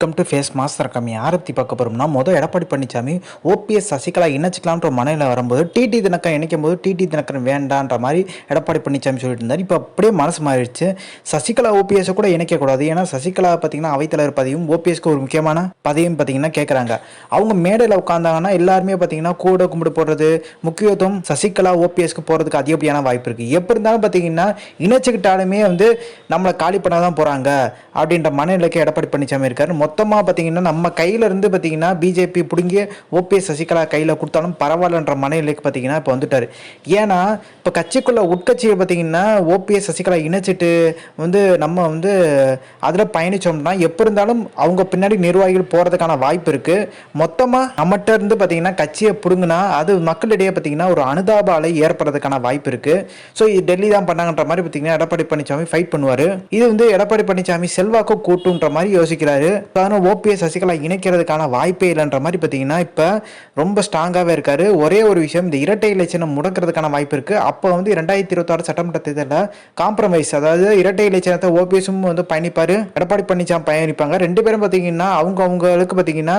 Welcome to face master கம்மி ஆரத்தி பார்க்க போகிறோம்னா மொதல் எடப்பாடி பழனிசாமி ஓபிஎஸ் சசிகலா இணைச்சிக்கலான்ற மனையில் வரும்போது டிடி தினக்கரன் இணைக்கும் போது டிடி தினக்கரன் வேண்டான்ற மாதிரி எடப்பாடி பழனிசாமி சொல்லிட்டு இருந்தார். இப்போ அப்படியே மனசு மாறிடுச்சு. சசிகலா ஓபிஎஸ் கூட இணைக்கக்கூடாது. ஏன்னா சசிகலா பார்த்தீங்கன்னா அவைத்தலைவர் பதவியும் ஓபிஎஸ்க்கு ஒரு முக்கியமான பதவியும் பார்த்தீங்கன்னா கேட்குறாங்க அவங்க மேடையில் உட்காந்தாங்கன்னா எல்லாருமே பார்த்தீங்கன்னா கூட கும்பிடு போடுறது முக்கியத்துவம் சசிகலா ஓபிஎஸ்க்கு போகிறதுக்கு அதிகப்படியான வாய்ப்பு இருக்குது எப்படி இருந்தாலும் பார்த்தீங்கன்னா இணைச்சிக்கிட்டாலுமே வந்து நம்மளை காலி பண்ண தான் போகிறாங்க அப்படின்ற மனநிலைக்கு எடப்பாடி பழனிசாமி இருக்காரு மொத்தமாக பார்த்தீங்கன்னா நம்ம கையிலேருந்து பார்த்தீங்கன்னா பிஜேபி பிடுங்கி ஓபிஎஸ் சசிகலா கையில் கொடுத்தாலும் பரவாயில்லன்ற மனநிலைக்கு பார்த்தீங்கன்னா இப்போ வந்துட்டார். ஏன்னா இப்போ கட்சிக்குள்ளே உட்கட்சியை பார்த்தீங்கன்னா ஓபிஎஸ் சசிகலா இணைச்சிட்டு வந்து நம்ம வந்து அதில் பயணிச்சோம்னா எப்போ இருந்தாலும் அவங்க பின்னாடி நிர்வாகிகள் போகிறதுக்கான வாய்ப்பு இருக்குது மொத்தமாக நம்மகிட்ட இருந்து பார்த்தீங்கன்னா கட்சியை பிடுங்கினா அது மக்களிடையே பார்த்தீங்கன்னா ஒரு அனுதாப அலை ஏற்படுறதுக்கான வாய்ப்பு இருக்குது ஸோ இது டெல்லி தான் பண்ணாங்கன்ற மாதிரி பார்த்தீங்கன்னா எடப்பாடி பழனிசாமி ஃபைட் பண்ணுவார். இது வந்து எடப்பாடி பழனிசாமி செல்வாக்கு கூட்டுன்ற மாதிரி யோசிக்கிறாரு. அதனால் ஓபிஎஸ் சசிகலா இணைக்கிறதுக்கான வாய்ப்பே இல்லைன்ற மாதிரி பார்த்தீங்கன்னா இப்போ ரொம்ப ஸ்ட்ராங்காகவே இருக்காரு. ஒரே ஒரு விஷயம் இந்த இரட்டை இலச்சனம் முடக்கிறதுக்கான வாய்ப்பு இருக்குது அப்போ வந்து ரெண்டாயிரத்தி இருபத்தாறு சட்டமன்ற தேர்தலில் காம்ப்ரமைஸ் அதாவது இரட்டை இலச்சனத்தை ஓபிஎஸும் வந்து பயணிப்பார். எடப்பாடி பழனிசாமி பயணிப்பாங்க. ரெண்டு பேரும் பார்த்தீங்கன்னா அவங்க அவங்களுக்கு பார்த்தீங்கன்னா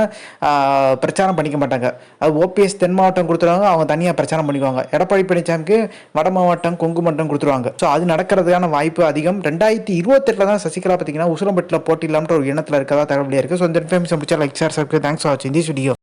பிரச்சாரம் பண்ணிக்க மாட்டாங்க. அது ஓபிஎஸ் தென் மாவட்டம் கொடுத்துருவாங்க அவங்க தனியாக பிரச்சாரம் பண்ணிக்குவாங்க. எடப்பாடி பழனிசாமிக்கு வட மாவட்டம் கொங்கு மண்டலம் கொடுத்துருவாங்க. ஸோ அது நடக்கிறதுக்கான வாய்ப்பு அதிகம். ரெண்டாயிரத்தி இருபத்தெட்டில் தான் சசிகலா பார்த்தீங்கன்னா உசுரம்பட்டில் இல்லாமல் ஒரு இனத்தில் இருக்கிறதா தகவல் அப்படியே இருக்குது ஸோ இந்த இன்ஃபர்மேஷன் பிடிச்சா like share subscribe thanks for வாட்சிங் திஸ் வீடியோ